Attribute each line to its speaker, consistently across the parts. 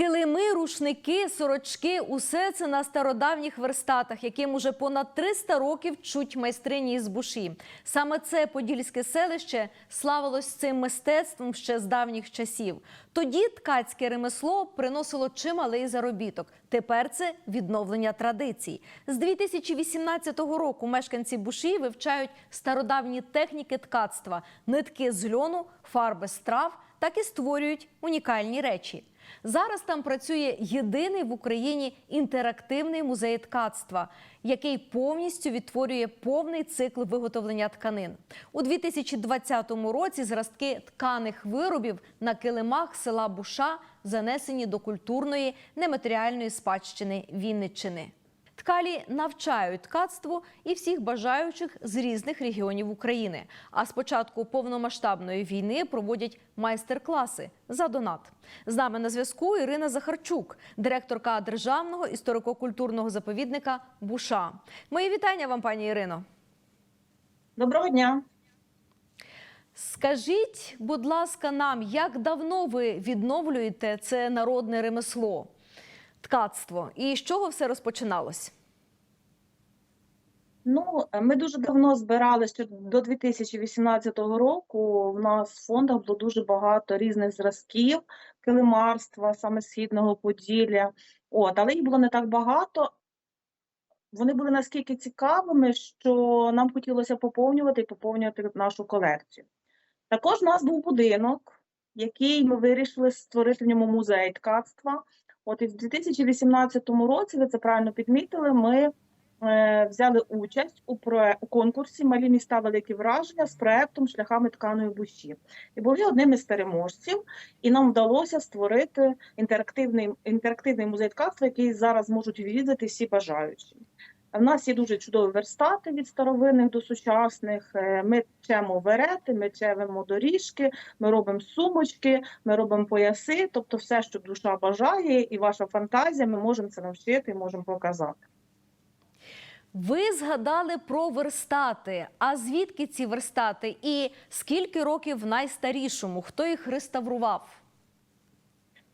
Speaker 1: Килими, рушники, сорочки усе це на стародавніх верстатах, яким уже понад 300 років чуть майстрині із буші. Саме це подільське селище славилось цим мистецтвом ще з давніх часів. Тоді ткацьке ремесло приносило чималий заробіток. Тепер це відновлення традицій. З 2018 року мешканці буші вивчають стародавні техніки ткацтва, нитки з льону, фарби з трав, так і створюють унікальні речі. Зараз там працює єдиний в Україні інтерактивний музей ткацтва, який повністю відтворює повний цикл виготовлення тканин. У 2020 році зразки тканих виробів на килимах села Буша занесені до культурної нематеріальної спадщини Вінниччини. Ткалі навчають ткацтву і всіх бажаючих з різних регіонів України. А з початку повномасштабної війни проводять майстер-класи за донат. З нами на зв'язку Ірина Захарчук, директорка державного історико-культурного заповідника Буша. Мої вітання вам, пані Ірино.
Speaker 2: Доброго дня.
Speaker 1: Скажіть, будь ласка, нам, як давно ви відновлюєте це народне ремесло, ткацтво, і з чого все розпочиналось?
Speaker 2: Ну, ми дуже давно збирали ще до 2018 року. В нас в фондах було дуже багато різних зразків килимарства, саме східного Поділля. От, але їх було не так багато. Вони були наскільки цікавими, що нам хотілося поповнювати і поповнювати нашу колекцію. Також у нас був будинок, який ми вирішили створити в ньому музей ткацтва. От і в 2018 році, ви це правильно підмітили, ми е, взяли участь у, про... у конкурсі Малі міста великі враження з проектом Шляхами тканої буші. І були одним із переможців, і нам вдалося створити інтерактивний, інтерактивний музей ткацтва, який зараз можуть відвідати всі бажаючі. В нас є дуже чудові верстати від старовинних до сучасних. Е, Ми чемо верети, ми чемимо доріжки, ми робимо сумочки, ми робимо пояси. Тобто, все, що душа бажає, і ваша фантазія, ми можемо це навчити і можемо показати.
Speaker 1: Ви згадали про верстати. А звідки ці верстати? І скільки років найстарішому? Хто їх реставрував?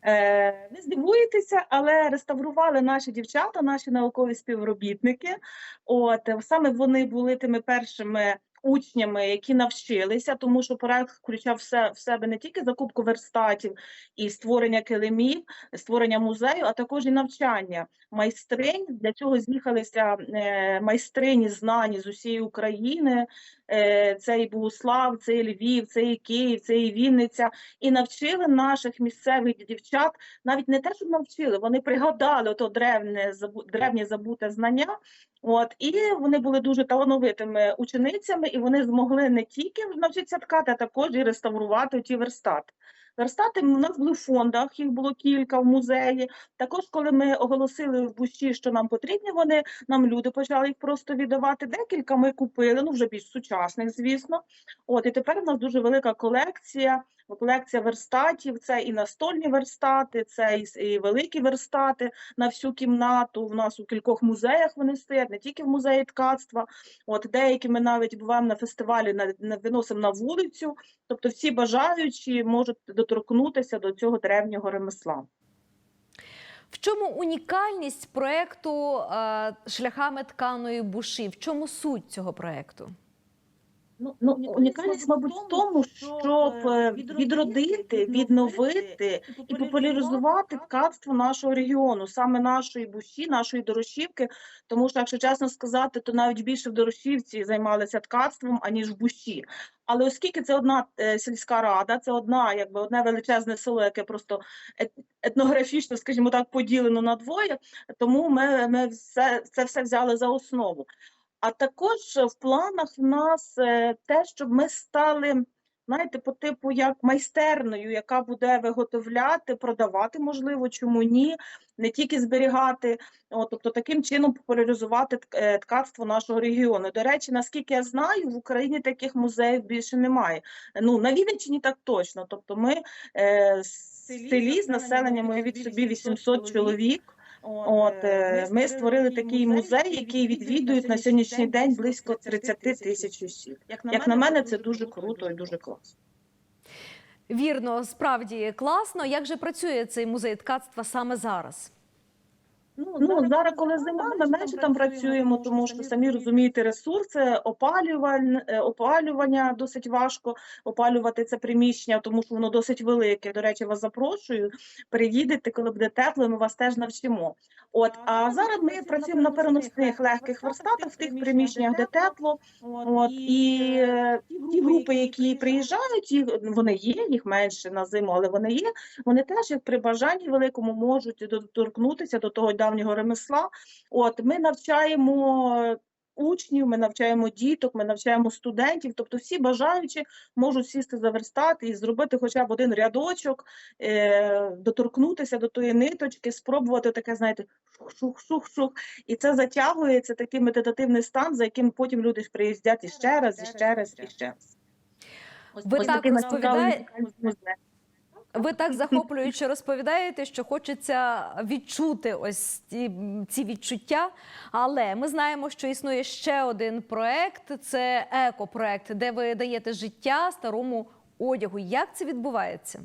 Speaker 2: Е, Не здивуєтеся, але реставрували наші дівчата, наші наукові співробітники. От саме вони були тими першими учнями, які навчилися, тому що проект включав все в себе не тільки закупку верстатів і створення килимів, створення музею, а також і навчання майстринь. Для цього з'їхалися е, майстрині знані з усієї України. Е, Це і Богуслав, це і Львів, це і Київ, це і Вінниця. І навчили наших місцевих дівчат навіть не те, щоб навчили, вони пригадали ото древнє забу- древнє забуте знання. От і вони були дуже талановитими ученицями, і вони змогли не тільки навчитися ткати, а також і реставрувати ті верстати. Верстати у нас були в фондах, їх було кілька в музеї. Також, коли ми оголосили в буші, що нам потрібні вони, нам люди почали їх просто віддавати. Декілька ми купили, ну вже більш сучасних, звісно. От і тепер у нас дуже велика колекція. Колекція верстатів, це і настольні верстати, це і, великі верстати на всю кімнату. У нас у кількох музеях вони стоять, не тільки в музеї ткацтва. От деякі ми навіть буваємо на фестивалі, на, на виносимо на вулицю. Тобто всі бажаючі можуть доторкнутися до цього древнього ремесла.
Speaker 1: В чому унікальність проекту е, шляхами тканої буші? В чому суть цього проекту?
Speaker 2: Ну, ну, унікальність, мабуть, в тому, щоб е, відродити, відновити і популяризувати ткацтво нашого регіону, саме нашої буші, нашої дорошівки. Тому що, якщо чесно сказати, то навіть більше в дорошівці займалися ткацтвом, аніж в буші. Але оскільки це одна е, сільська рада, це одна, якби одне величезне село, яке просто ет- етнографічно, скажімо так, поділено на двоє, тому ми, ми все, це все взяли за основу. А також в планах в нас е, те, щоб ми стали, знаєте, по типу як майстерною, яка буде виготовляти, продавати, можливо, чому ні, не тільки зберігати, от, тобто таким чином популяризувати е, ткацтво нашого регіону. До речі, наскільки я знаю, в Україні таких музеїв більше немає. Ну, на Вінниччині так точно. Тобто ми е, з селі з населенням уявіть собі 800 чоловік. От е, ми створили такий музей, який відвідують на сьогоднішній день близько 30 тисяч осіб. Як на мене, це дуже круто і дуже класно.
Speaker 1: Вірно, справді класно. Як же працює цей музей ткацтва саме зараз?
Speaker 2: Ну, зараз, коли зима, ми менше там працюємо, тому що самі розумієте, ресурси, опалювань, е, опалювання досить важко опалювати це приміщення, тому що воно досить велике. До речі, вас запрошую. Приїдете, коли буде тепло, ми вас теж навчимо. От, а зараз ми працюємо на переносних легких верстатах в тих приміщеннях, де тепло. От і е, ті групи, які приїжджають, їх вони є, їх менше на зиму, але вони є. Вони теж, як при бажанні великому, можуть доторкнутися до того давнього ремесла. От ми навчаємо. Учнів, ми навчаємо діток, ми навчаємо студентів, тобто всі бажаючі можуть сісти за верстат і зробити хоча б один рядочок, е, доторкнутися до тої ниточки, спробувати таке, знаєте, шух-шух-шух. І це затягує, це такий медитативний стан, за яким потім люди приїздять іще раз, іще раз, іще раз.
Speaker 1: Ви
Speaker 2: Ось
Speaker 1: так
Speaker 2: такий
Speaker 1: Ви так захоплююче розповідаєте, що хочеться відчути ось ці, ці відчуття. Але ми знаємо, що існує ще один проект це екопроект, де ви даєте життя старому одягу. Як це відбувається?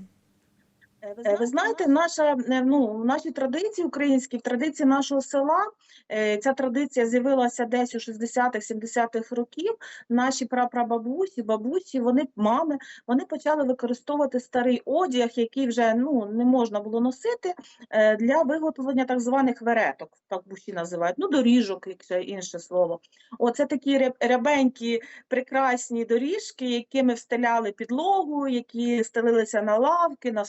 Speaker 2: Е, Ви знаєте, наша е, ну в нашій традиції українській, в традиції нашого села, е, ця традиція з'явилася десь у 60-х, 70-х років. Наші прапрабабусі, бабусі, вони мами, вони почали використовувати старий одяг, який вже ну не можна було носити, е, для виготовлення так званих вереток, так бусі називають, ну доріжок, якщо інше слово. Оце такі рябенькі прекрасні доріжки, якими встеляли підлогу, які стелилися на лавки, на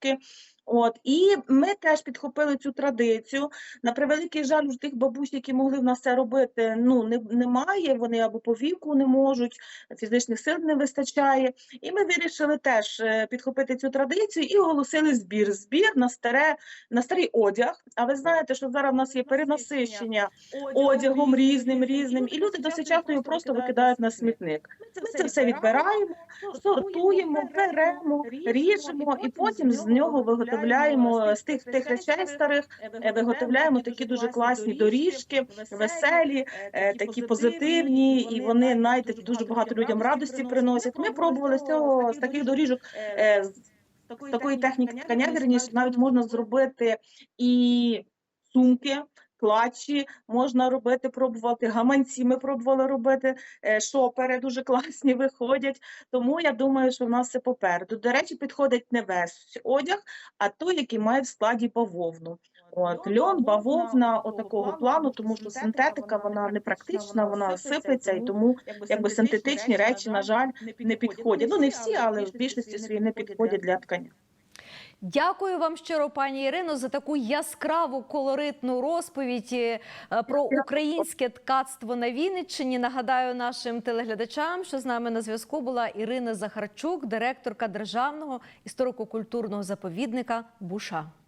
Speaker 2: que От і ми теж підхопили цю традицію. На превеликий жаль, у тих бабусь, які могли в нас це робити, ну не, немає. Вони або по віку не можуть, фізичних сил не вистачає. І ми вирішили теж е, підхопити цю традицію і оголосили збір. Збір на старе на старий одяг. А ви знаєте, що зараз в нас є перенасищення одягом різним, різним, і люди досить часто його просто викидають на смітник. Ми це все відбираємо, сортуємо, беремо, ріжемо, і потім з нього виготовляємо з тих тих речей старих, е, виготовляємо такі дуже класні доріжки, веселі, е, такі позитивні, і вони знаєте, дуже багато людям радості приносять. Ми пробували з цього з таких доріжок. е, такої техніки ткання, вірніше, навіть можна зробити і сумки. Клатчі можна робити, пробувати гаманці. Ми пробували робити е, шопери, дуже класні виходять. Тому я думаю, що в нас все попереду. До речі, підходить не весь одяг, а той, який має в складі бавовну. От льон, бавовна, отакого плану, тому що синтетика вона не практична, вона сипеться, і тому якби синтетичні речі, на жаль, не підходять. Ну не всі, але в більшості своїй не підходять для ткання.
Speaker 1: Дякую вам щиро, пані Ірино, за таку яскраву колоритну розповідь е, про українське ткацтво на Вінниччині. Нагадаю нашим телеглядачам, що з нами на зв'язку була Ірина Захарчук, директорка державного історико-культурного заповідника Буша.